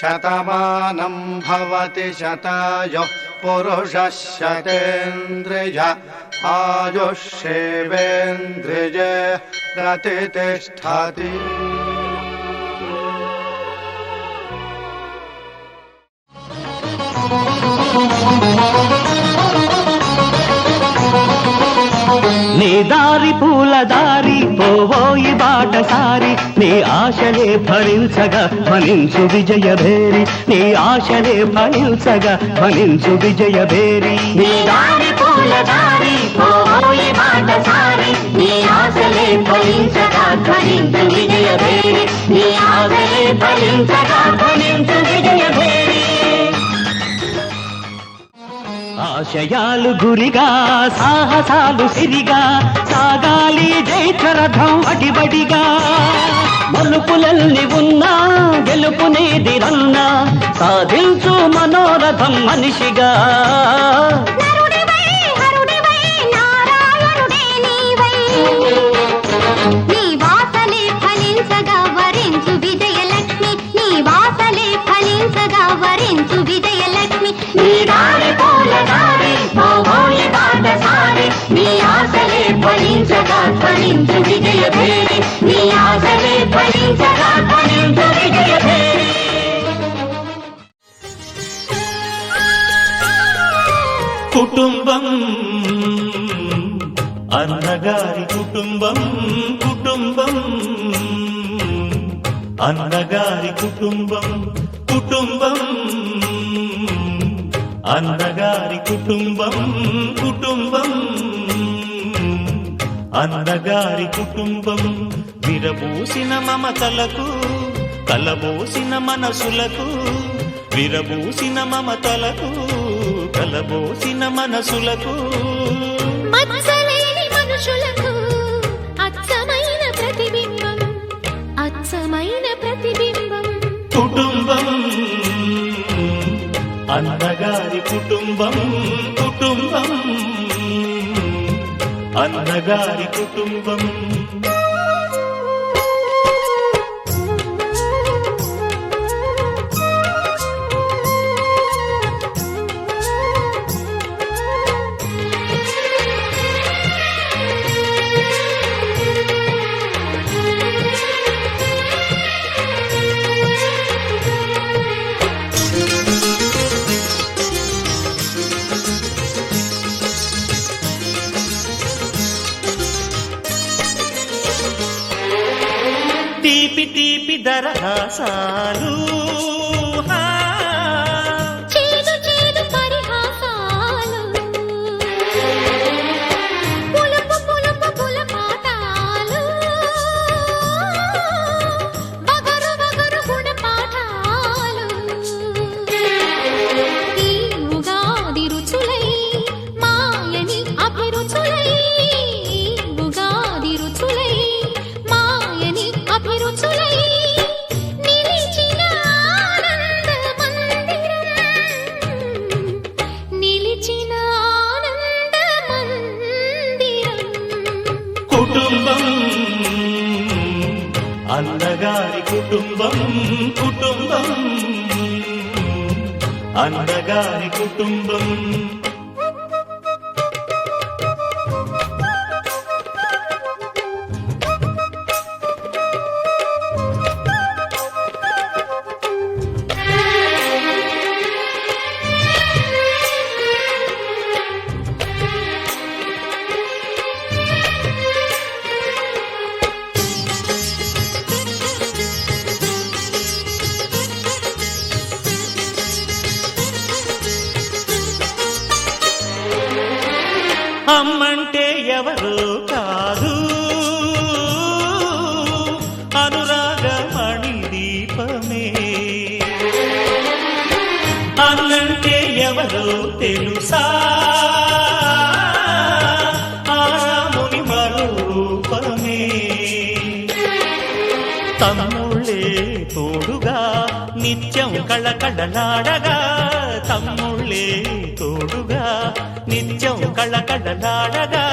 శతమానం భవతి శతాయు పురుషः శతేంద్రియ ఆయుష్యేవేంద్రియే ప్రతిష్టతి నీ దారి పూల దారి పోవోయి ఒక్కసారి నీ ఆశలే ఫలించగా ఫలించు విజయ భేరి. నీ ఆశలే ఫలించగా ఫలించు విజయ భేరి. నీ దారి పూల దారి పోయి బాటసారి నీ ఆశలే ఫలించగా ఫలించు విజయ భేరి. నీ ఆశలే ఫలించగా ఫలించు విజయ ఆశయాలు గురిగా సాహసాలు సిరిగా సాగాలి జైత్రరథం అడిబడిగా. మలుపులల్ని ఉన్నా గెలుపునేది రన్నా సాధించు మనోరథం మనిషిగా. నరుడివై నీ వాసలే ఫలించగా వరించు విజయలక్ష్మి. నీ వాసలే ఫలించగా వరించు విజయలక్ష్మి. నీ దారి పూల దారి పాఠశాలి నీ ఆశలే ఫలించగా ఫలించు విజయ భేరి నీ ఆశలే ఫలించగా ఫలించు విజయ భేరి కుటుంబం అన్నగారి కుటుంబం కుటుంబం. అన్నగారి కుటుంబం కుటుంబం. అన్నగారి కుటుంబం కుటుంబం. అన్నగారి కుటుంబం విరబూసిన మమతలకు కలబోసిన మనసులకు విరబూసిన మమతలకు కలబోసిన మనసులకు. మనుషులకు అన్నగారి కుటుంబం కుటుంబం. అన్నగారి కుటుంబం. తీపి తీపి దరహాసాలు కుటుంబం కుటుంబం. అన్నగారి కుటుంబం. అమ్మంటే ఎవరు కాదు. అనురాగమణి దీపమే అన్నంటే ఎవరు తెలుసా? ఆరాముని మరో రూపమే తమ్ముళ్ళే తోడుగా నిత్యం కళకళలాడగా తమ్ముళ్ళే తోడుగా నిత్యం కళకళలాడగా